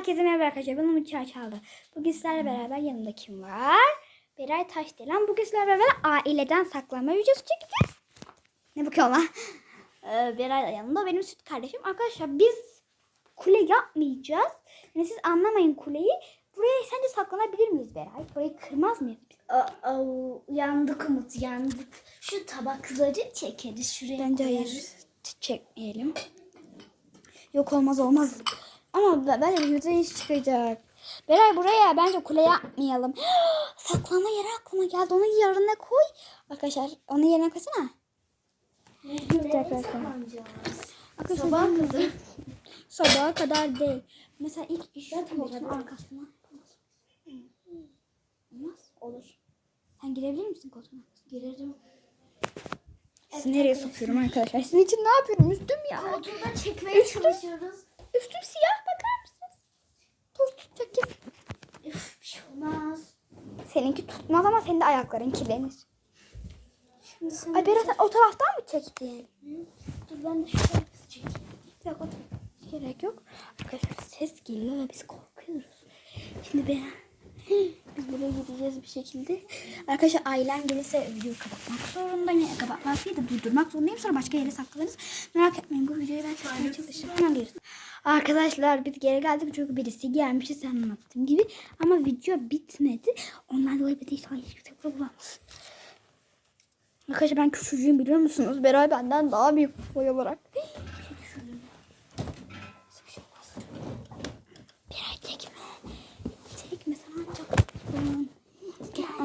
Herkese merhaba arkadaşlar. Ben Umut Çağçaldı. Bugün sizlerle beraber yanımda kim var? Beray Taşdelen. Bugün sizlerle beraber aileden saklanma videosu çekeceğiz. Ne bakıyorsun lan? Ee, Beray da yanımda. Benim süt kardeşim. Arkadaşlar biz kule yapmayacağız. Yani siz anlamayın kuleyi. Buraya sence saklanabilir miyiz Beray? Burayı kırmaz mıyız? Aa, yandık Umut yandık. Şu tabakları çekeriz şuraya Bence hayır. koyarız. Ç- Çekmeyelim. Yok olmaz olmaz. Ama b- bence yüzde iş çıkacak. Beray buraya bence kule yapmayalım. Saklama yeri aklıma geldi. Onu yerine koy. Arkadaşlar onu yerine koysana. Tekrar. Arkadaşlar Sabaha ben- kadar. Sabaha kadar değil. Mesela ilk iş koltuğun arkasına. Olmaz. Olur. Sen girebilir misin koltuğun arkasına? Girerim. Sizi nereye sokuyorum arkadaşlar? Sizin için ne yapıyorum? Üstüm ya. Koltuğundan çekmeye Üstüm. çalışıyoruz. Üstüm siyah bakar mısınız? Toz tutacak kesin. Üf, bir şey olmaz. Seninki tutmaz ama senin de ayakların kirlenir. Şimdi sen Ay Berat sen o taraftan mı çektin? Dur ben de şu tarafı çekeyim. Bir dakika gerek yok. Arkadaşlar ses geliyor ve biz korkuyoruz. Şimdi ben biz buraya gideceğiz bir şekilde. Arkadaşlar ailem gelirse videoyu kapatmak zorundayım. Yani kapatmak değil de durdurmak zorundayım. Sonra başka yere saklanırız. Merak etmeyin bu videoyu ben çekmeye çalışacağım. Arkadaşlar biz geri geldik çünkü birisi gelmişti sen anlattığım gibi. Ama video bitmedi. Ondan dolayı bir de hiçbir şey bulamaz. Arkadaşlar ben küçücüğüm biliyor musunuz? Beray benden daha büyük boy olarak. Bir şey düşürdüm. Nasıl bir şey olmaz. Beray çekme. Çekme sana çok.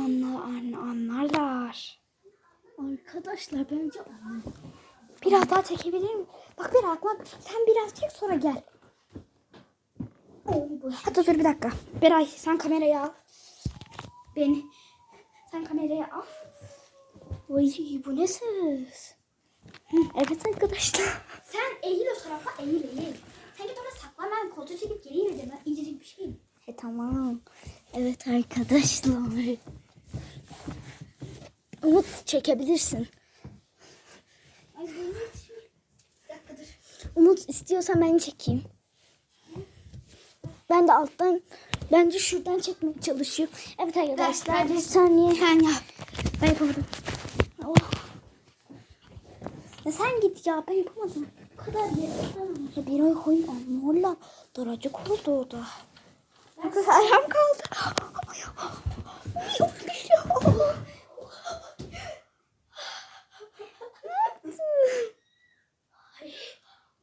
Gel anla, anla, anlarlar. Arkadaşlar bence Biraz daha çekebilir miyim? Bak bir aklıma sen biraz çek sonra gel. Hatta dur bir dakika. Beray sen kamerayı al. Beni. Sen kamerayı al. Oy bu ne ses? Evet arkadaşlar. Sen eğil o tarafa eğil eğil. Sen git oraya saklan ben koltuğu çekip geleyim dedim. Ben incecik bir şeyim. E tamam. Evet arkadaşlar. Umut çekebilirsin. Ay. Umut istiyorsan ben çekeyim. Ben de alttan bence şuradan çekmeye çalışıyorum. Evet arkadaşlar bir saniye. Sen yap. Ben yapamadım. Oh. Ya sen git ya ben yapamadım. Bu kadar yeter. Ya bir ay koyun anlarla. Daracık oldu o da. Arkadaşlar ayağım kaldı. Ayağım geliyor. O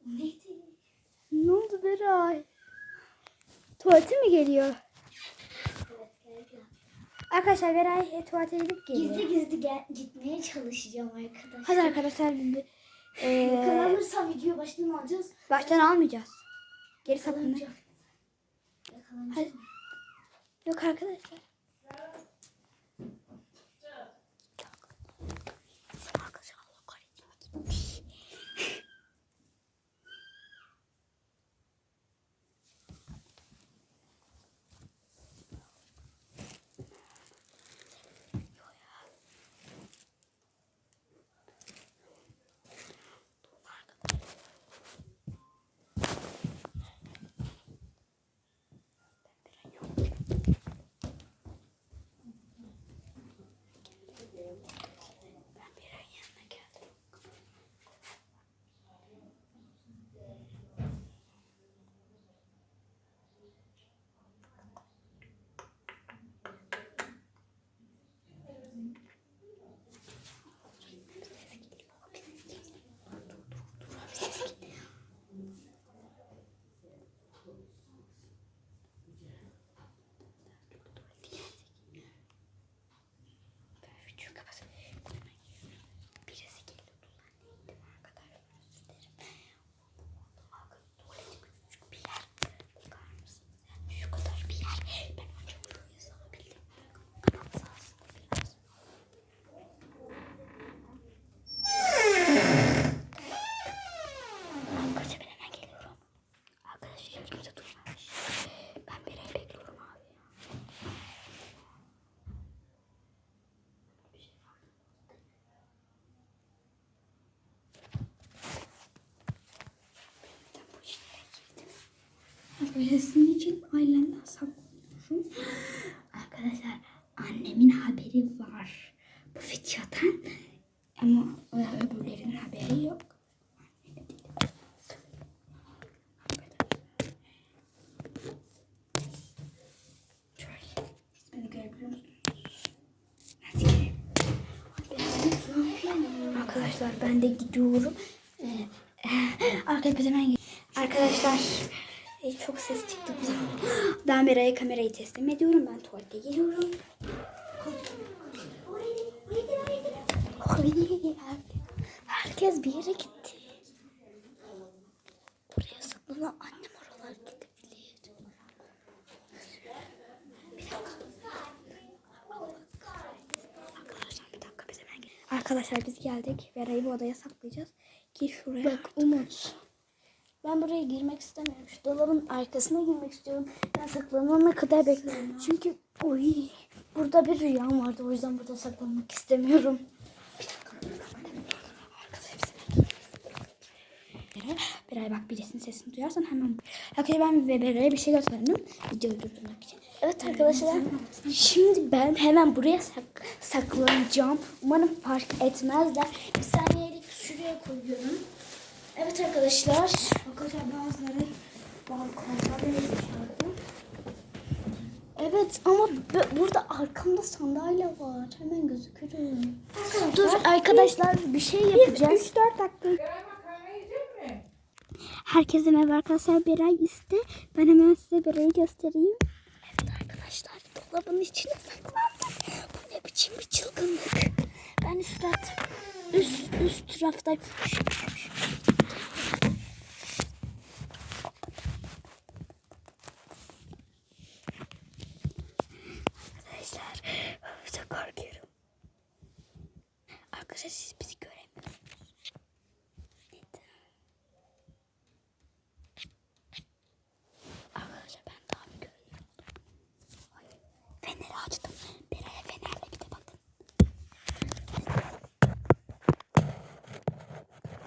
neydi? Ne Beray? Tuvalete mi geliyor? Arkadaşlar Beray e, tuvalete gidip geliyor. Gizli gizli gel gitmeye çalışacağım arkadaşlar. Hadi arkadaşlar bir- e, Yakalanırsam video baştan alacağız. baştan almayacağız. Geri saklanacak. Yakalanacağım. Yakalanacağım. Yok. Arkadaşlar Sizin için ailemden saklıyorum. Arkadaşlar annemin haberi var. Bu videodan. Ama öbürlerinin haberi yok. Arkadaşlar ben de gidiyorum. Ee, Arkadaşlar hemen Arkadaşlar e, çok ses çıktı. Ben Bera'ya kamerayı teslim ediyorum. Ben tuvalete geliyorum. Herkes bir yere gitti. Buraya saklanan annem oralar gidebilir. Arkadaşlar bir dakika biz hemen Arkadaşlar biz geldik. Vera'yı bu odaya saklayacağız. Gir şuraya. Bak Umut. Ben buraya girmek istemiyorum. Şu dolabın arkasına girmek istiyorum. Ben saklanana kadar bekliyorum. Çünkü oy, burada bir rüyam vardı. O yüzden burada saklanmak istemiyorum. Beray, bak birisinin sesini duyarsan hemen. Arkadaşlar ben ve bir şey gösterdim. Videoyu durdurmak için. Evet arkadaşlar. Şimdi ben hemen buraya sak- saklanacağım. Umarım fark etmezler. Bir saniyelik şuraya koyuyorum. Evet arkadaşlar. Arkadaşlar bazıları balkonda dışarıda. Evet ama burada arkamda sandalye var. Hemen gözükürüm. Dur arkadaşlar bir şey yapacağız. 3-4 dakika. Herkese merhaba arkadaşlar. Beray iste. Ben hemen size Beray'ı göstereyim. Evet arkadaşlar dolabın içine saklandım. Bu ne biçim bir çılgınlık. Ben üst üst, üst taraftayım. Arkadaşlar çok korkuyorum. Arkadaşlar siz bizi göremiyorsunuz. Neden? Arkadaşlar ben daha bir görüyorum. Ay, Feneri açtım. Beray'a fenerle bir de bakın.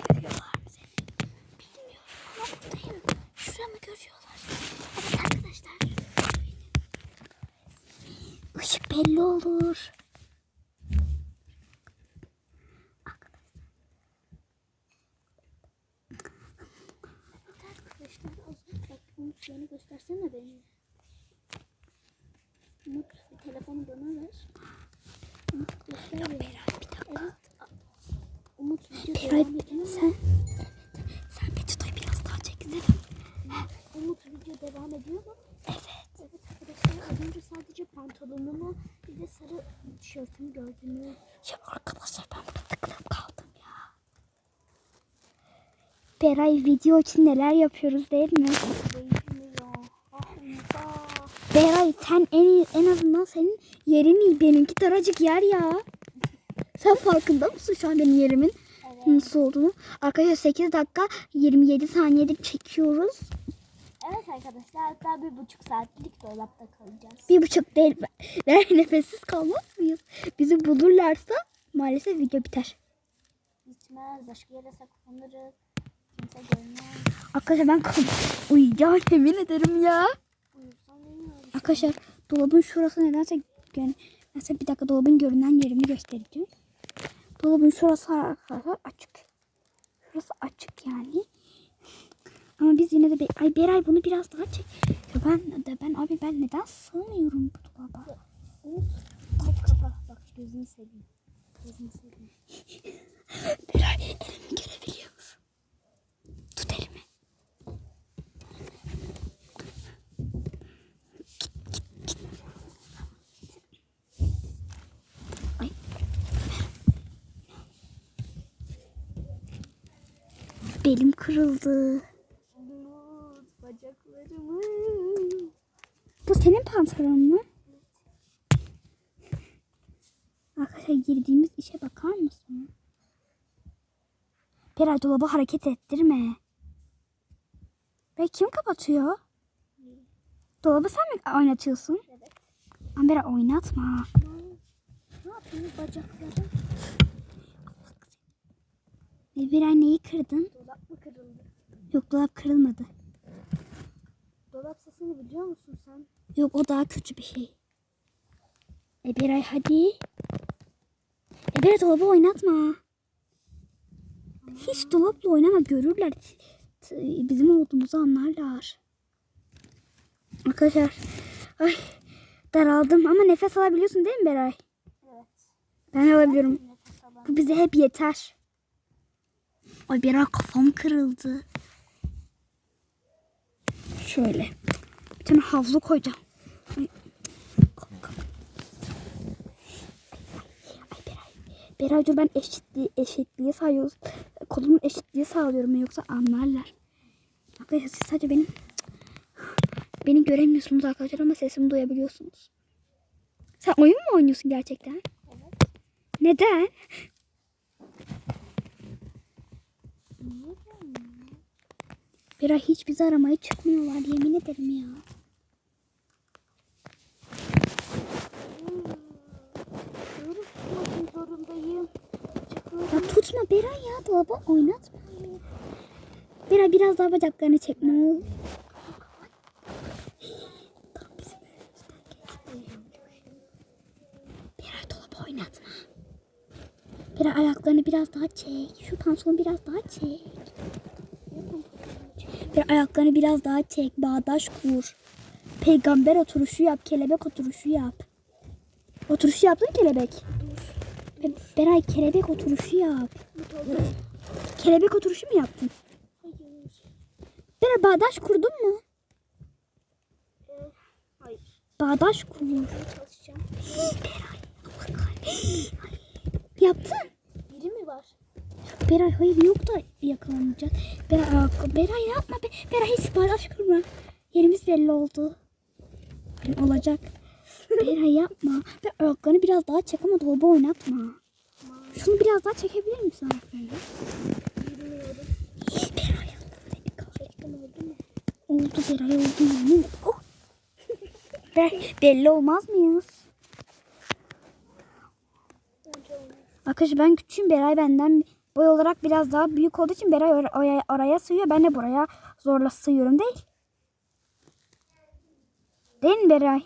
Görüyorlar mı seni? Bilmiyorum ama buradayım. Şuramı görüyorlar. Evet arkadaşlar. Işık belli olur. Arkadaşlar az bak Umut göstersene beni. Umut telefonu bana ver. Umut göster beni. Evet. a- Umut video Beray devam ediyor. sen sen bir tutay biraz daha çeksene. Umut video devam ediyor mu? Evet. Evet arkadaşlar az önce sadece pantolonumu bir de sarı tişörtümü gördünüz. Ya arkadaşlar ben burada tıkılıp kaldım ya. Beray video için neler yapıyoruz değil mi? Beray sen en en azından senin yerin iyi. Benimki daracık yer ya. Sen farkında mısın şu an benim yerimin Evet. nasıl olduğunu? Arkadaşlar 8 dakika 27 saniyedir çekiyoruz. Evet arkadaşlar hatta bir buçuk saatlik dolapta kalacağız. Bir buçuk değil. Nefessiz kalmaz mıyız? Bizi bulurlarsa maalesef video biter. Gitmez başka yere saklanırız. Kimse görmez. Arkadaşlar ben kal- uyuyacağım yemin ederim ya. Uyursan uyuyoruz. Arkadaşlar dolabın şurası nedense gö- Mesela bir dakika dolabın görünen yerini göstereceğim. Dolabın şurası arkadaşlar açık. Şurası açık yani. Ama biz yine de be- ay Beray bunu biraz daha çek. Ya ben de ben abi ben neden sığmıyorum bu dolaba? Umut kapa. Bak gözünü seveyim. Gözünü seveyim. Beray elimi görebiliyor musun? Tut elimi. Belim kırıldı. Bu senin pantolonun mu? Arkadaşlar girdiğimiz işe bakar mısın? Beray dolabı hareket ettirme. Be kim kapatıyor? Dolabı sen mi oynatıyorsun? Evet. Ama Beray oynatma. Ne yapayım bacaklarım? E, Beray neyi kırdın? Dolap mı kırıldı? Yok dolap kırılmadı. Dolap sesini biliyor musun sen? Yok o daha kötü bir şey. E Beray hadi. E Beray dolabı oynatma. Hiç dolapla oynama görürler. Bizim olduğumuzu anlarlar. Arkadaşlar. Ay daraldım ama nefes alabiliyorsun değil mi Beray? Evet. Ben alabiliyorum. Bu bize hep yeter. Ay Beray kafam kırıldı. Şöyle. Bir tane havlu koyacağım. Beray. Dur ben eşitliği, eşitliği sağlıyorum. Kolumun eşitliği sağlıyorum yoksa anlarlar. Arkadaşlar siz sadece benim beni göremiyorsunuz arkadaşlar ama sesimi duyabiliyorsunuz. Sen oyun mu oynuyorsun gerçekten? Evet. Neden? Niye gelmiyor? Bir ay hiç bizi aramaya çıkmıyorlar yemin ederim ya. Ya tutma Beray ya dolaba oynatma. Beray biraz daha bacaklarını çek ne olur. Tam bizim önümüzden geçti. Beray dolaba oynatma. Beray ayaklarını biraz daha çek. Şu pantolonu biraz daha çek. Beray ayaklarını biraz daha çek. Bağdaş kur. Peygamber oturuşu yap. Kelebek oturuşu yap. Oturuşu yaptın kelebek. Be- Beray kelebek oturuşu yap. Kelebek oturuşu mu yaptın? Hayır. Beray bağdaş kurdun mu? Hayır. Bağdaş kur. Çalışacağım. Yaptın. Biri mi var? Beray hayır yok da yakalanacak. Beray, aa, Beray yapma. Be, Beray hiç bağdaş kurma. Yerimiz belli oldu. Yani olacak. Beray yapma. Ve ayaklarını biraz daha çek ama dolaba oynatma. Şunu biraz daha çekebilir misin ayaklarını? Bilmiyorum. Beray oldu Beray oldu yani. Oh. Beray, belli olmaz mıyız? Arkadaşlar ben küçüğüm. Beray benden boy olarak biraz daha büyük olduğu için Beray or- oraya, oraya sığıyor. Ben de buraya zorla sığıyorum değil. Değil mi Beray?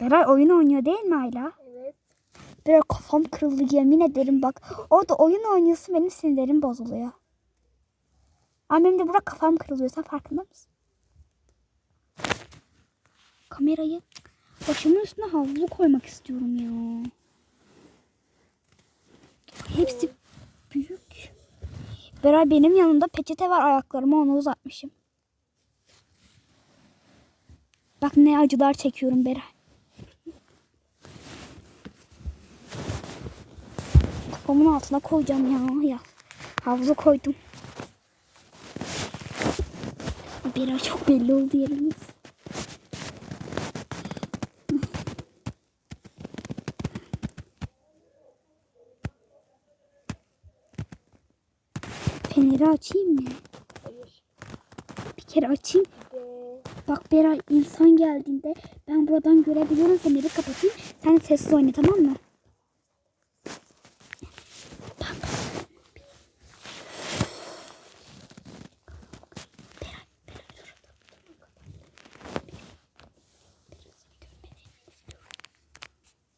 Beray oyun oynuyor değil mi Ayla? Evet. Beray kafam kırıldı yemin ederim bak. Orada oyun oynuyorsun benim sinirlerim bozuluyor. Ama benim de burada kafam kırılıyor. Sen farkında mısın? Kamerayı başımın üstüne havlu koymak istiyorum ya. Hepsi büyük. Beray benim yanımda peçete var ayaklarıma onu uzatmışım. Bak ne acılar çekiyorum Beray. Kafamın altına koyacağım ya. ya. Havlu koydum. Beray çok belli oldu yerimiz. Feneri açayım mı? Hayır. Bir kere açayım. Ve Bak Beray insan geldiğinde ben buradan görebiliyorum. Feneri kapatayım. Sen sessiz oyna tamam mı? Dur.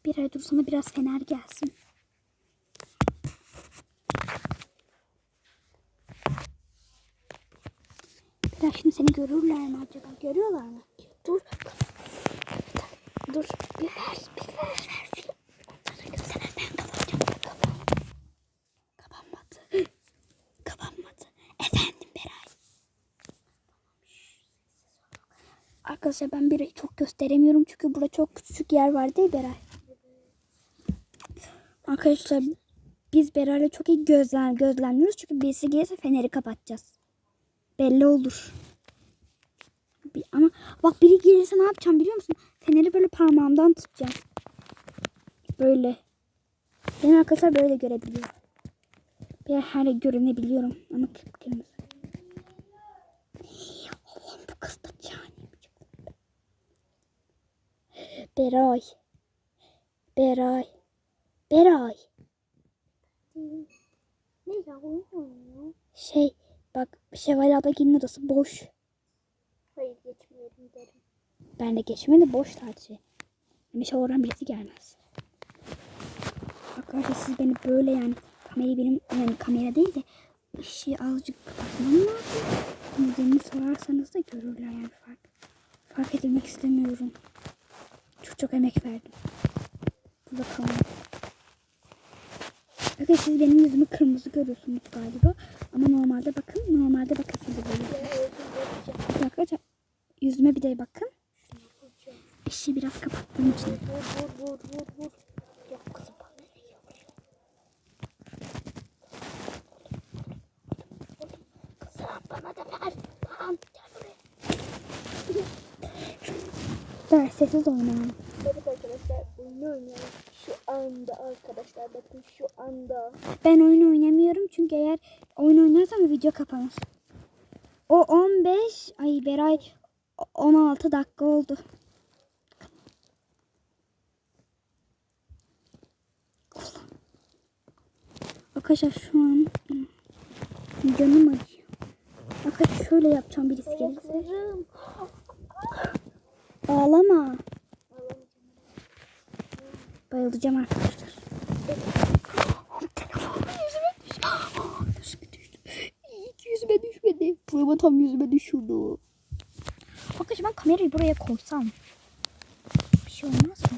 Beray dur sana biraz fener gelsin. Beray şimdi seni görürler mi acaba? Görüyorlar mı? Dur. Dur. Bir ver. Bir ver. ver. Ben kapatacağım. Kapan. Kapanmadı. Efendim Beray. Arkadaşlar ben Beray'ı çok gösteremiyorum çünkü burada çok küçük yer var değil Beray? Arkadaşlar biz Beray'la çok iyi gözlem gözlemliyoruz çünkü birisi gelirse feneri kapatacağız. Belli olur. Bir- ama bak biri gelirse ne yapacağım biliyor musun? Feneri böyle parmağımdan tutacağım. Böyle. Benim arkadaşlar böyle görebiliyor. Bir her görenebiliyorum ama kıpkırmızı. Allah'ım bu kız da cani. Beray. Beray. Beray. ne ya oyun oynuyor? Şey bak Şevval abla gelin odası boş. Ben de geçmedi boş sadece. İnşallah oradan birisi gelmez. Arkadaşlar siz beni böyle yani kamerayı benim yani kamera değil de ışığı azıcık kapatmam lazım. Nedenini sorarsanız da görürler yani fark. Fark edilmek istemiyorum. Çok çok emek verdim. Burada kalın. Bakın siz benim yüzümü kırmızı görüyorsunuz galiba. Ama normalde bakın. Normalde bakın size böyle. Arkadaşlar yüzüme bir de bakın. Işığı biraz kapattığım için. Vur vur vur vur vur. Yok kızım bak. Kızım bana da ver. Lan gel buraya. Ver sessiz oynayalım. Evet arkadaşlar oyunu oynayalım. Şu anda arkadaşlar bakın şu anda. Ben oyun oynamıyorum çünkü eğer oyun oynarsam video kapanır. O 15 ay Beray 16 dakika oldu. Arkadaşlar şu an canım acıyor. Arkadaşlar şöyle yapacağım birisi gelirse. Ağlama. Bayılacağım arkadaşlar. Telefonum yüzüme düştü. Yüzüme düştü. İyi ki yüzüme. Ama tam yüzüme düşüyordu. Arkadaşlar ben kamerayı buraya koysam. Bir şey olmaz mı?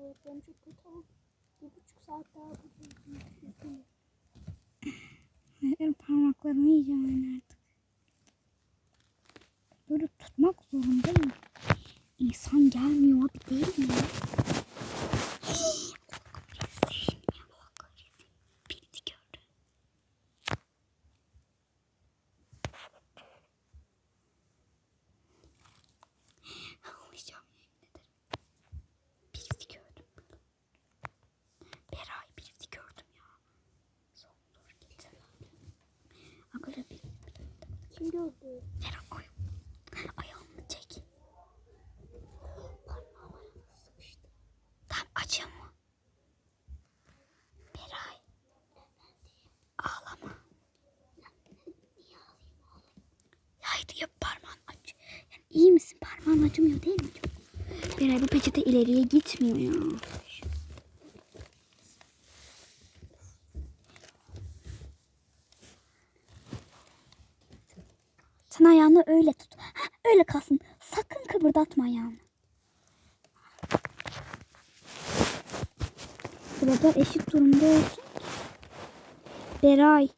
Ayaklarım çok kötü oldu. Bir buçuk saat daha buradayım. Benim parmaklarımı yiyeceğim ben artık. Böyle tutmak zorundayım. İnsan gelmiyor abi değil mi? Birisi gördü. Ağlayacağım yemin ederim. Birisi gördüm. Beray birisi gördüm ya. Son dur gitti. Arkadaşlar bir Kim gördü? Beray ay. Ayağımı çek. Parmağım. Tam acıyor mu? Beray. Ağlama. Parmağın aç. Yani iyi misin? Parmağın acımıyor değil mi? Beray bu peçete ileriye gitmiyor ya. Sen ayağını öyle tut. Ha, öyle kalsın. Sakın kıpırdatma ayağını. Dolaplar eşit durumda olsun. Beray,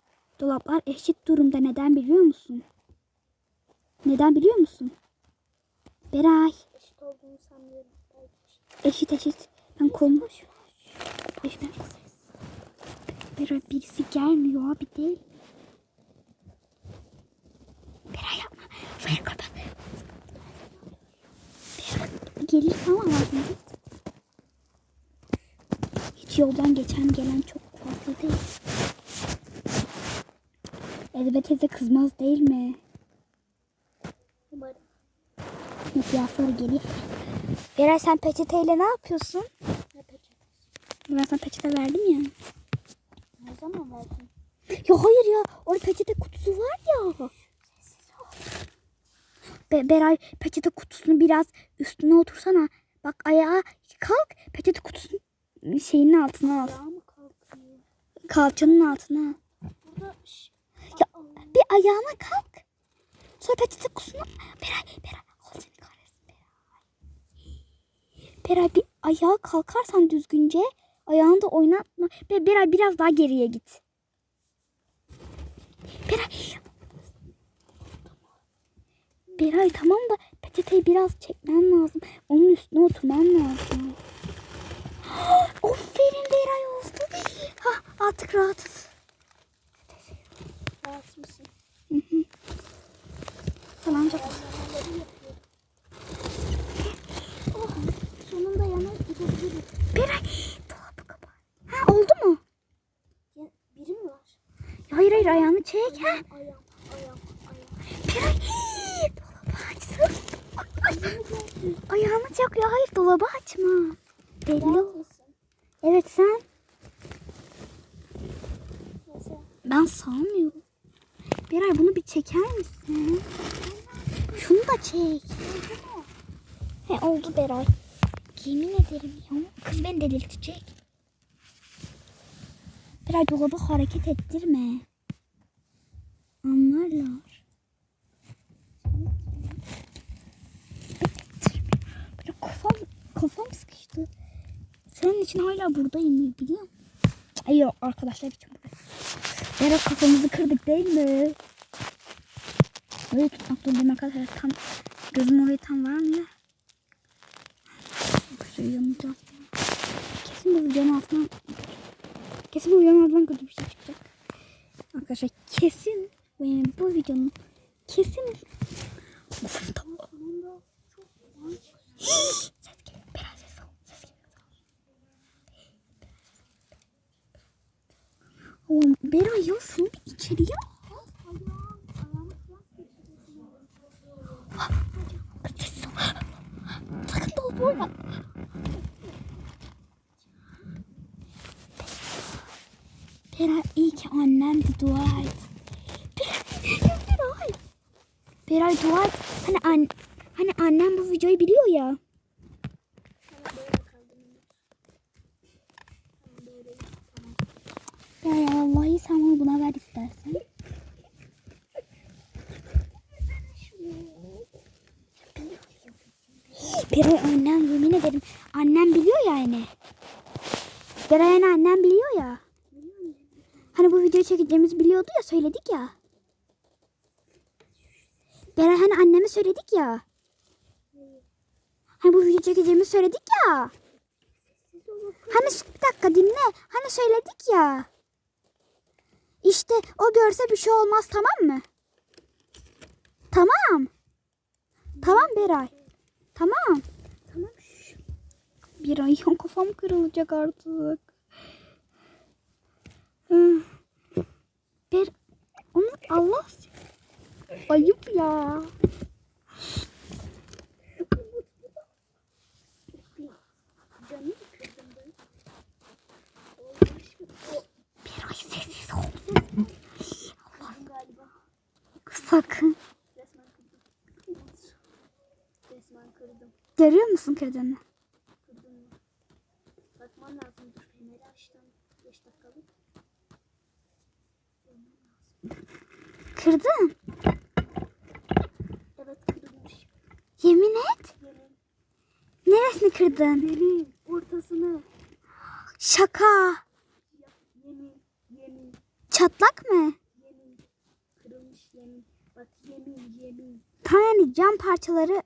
dolaplar eşit durumda neden biliyor musun? Neden biliyor musun? Beray, Eşit olduğunu sanmıyorum. Eşit. eşit. Ben kolum... Eşit. Beray birisi gelmiyor abi değil. Beray yapma. Fire kapat. Beray gelirse ama. Hiç yoldan geçen gelen çok fazla değil. Elbet teyze kızmaz değil mi? Umarım. Ya sonra gelir. Beray sen peçeteyle ne yapıyorsun? Ne peçetesi? Ben sana peçete verdim ya. Ne zaman verdin? Ya hayır ya. Orada peçete kutusu var ya. Be Beray peçete kutusunu biraz üstüne otursana. Bak ayağa kalk. Peçete kutusunun şeyinin altına al. Kalçanın altına al. Burada Ya bir ayağına kalk. Sonra peçete kutusunu... Beray, Beray. Allah seni kahretsin Beray. Beray bir ayağa kalkarsan düzgünce ayağını da oynatma. Be Beray biraz daha geriye git. Beray. Beray tamam da peçeteyi biraz çekmen lazım. Onun üstüne oturman lazım. Aferin Beray oldu. Ha, artık rahatız. Rahat mısın? Hı hı. Salanacak mısın? Oh, sonunda yana gidebiliriz. Beray dolabı kapat. Ha oldu mu? Ya, biri mi var? Hayır hayır ayağını çek. Ayağım, ha. ayağım, ayağım, ayağım. Beray. Ayağını ya. Hayır dolabı açma. Belli ol. Evet sen. Nasıl? Ben sağmıyorum. Beray bunu bir çeker misin? Şunu da çek. He oldu Beray. Yemin ederim ya. Kız beni delirtecek. Beray dolabı hareket ettirme. Anlarlar. Ettirme. Böyle kafam, sıkıştı. Senin için hala buradayım biliyor musun? Ay yok arkadaşlar için buradayım. Beray kafamızı kırdık değil mi? Öyle tutmak zorundayım arkadaşlar. Tam gözüm orayı tam varmıyor. Şuraya yanacağız. Kesin bu videonun altından kesin bu videonun altından kötü bir şey çıkacak. Arkadaşlar kesin benim bu videonun kesin Of, tamam. Hii, ses geliyor. Biraz ses al. Ses geliyor. Oğlum Beray ya şunu içeriye al. Sakın dolabı oyna. Beray iyi ki annemdi dua et. Beray dua et. Hani, an, hani annem bu videoyu biliyor ya. Sana böyle kaldım. Tamam böyle. Tamam. Ya vallahi sen bunu buna ver istersen. Beray annem yemin ederim. Annem biliyor yani. Beray yani annem biliyor ya. Hani bu videoyu çekeceğimizi biliyordu ya söyledik ya. Beray hani anneme söyledik ya. Hani bu video çekeceğimizi söyledik ya. Hani bir dakika dinle. Hani söyledik ya. İşte o görse bir şey olmaz tamam mı? Tamam. Tamam Beray. Tamam. Tamam. Bir ay kafam kırılacak artık. Bir onu Allah ayıp ya. Canını kırdım ben. Bir ay sessiz ol. Kırdım galiba. Sakın. Resmen kırdım. Resmen kırdım. Görüyor musun kırdığını? Kırdım? Bakman lazım. Dur feneri açtım. 5 dakikalık. Kırdın. Evet kırılmış. Yemin et. Yemin. Neresini kırdın? Yemin. Ortasını. Şaka. Yemin. Yemin. Çatlak mı? Yemin. Kırılmış yemin. Bak yemin. Yemin. Yani cam parçaları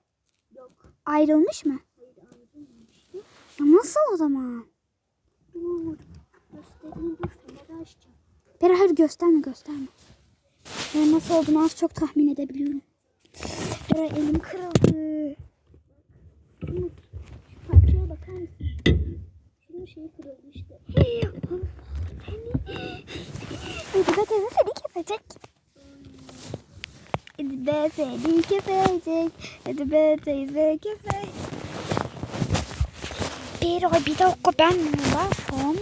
Yok. ayrılmış mı? Hayır işte? Ya nasıl o zaman? Dur. Göstereyim dur. Feneri açacağım. Bera hayır gösterme gösterme. Ben nasıl olduğunu az çok tahmin edebiliyorum. Bera elim kırıldı. Umut. Şu parçaya bakar mısın? Şunun şeyi kırıldı işte. Edibe teyze seni kesecek. Edibe seni kesecek. Edibe teyze kesecek. Bera bir dakika ben ben sağım.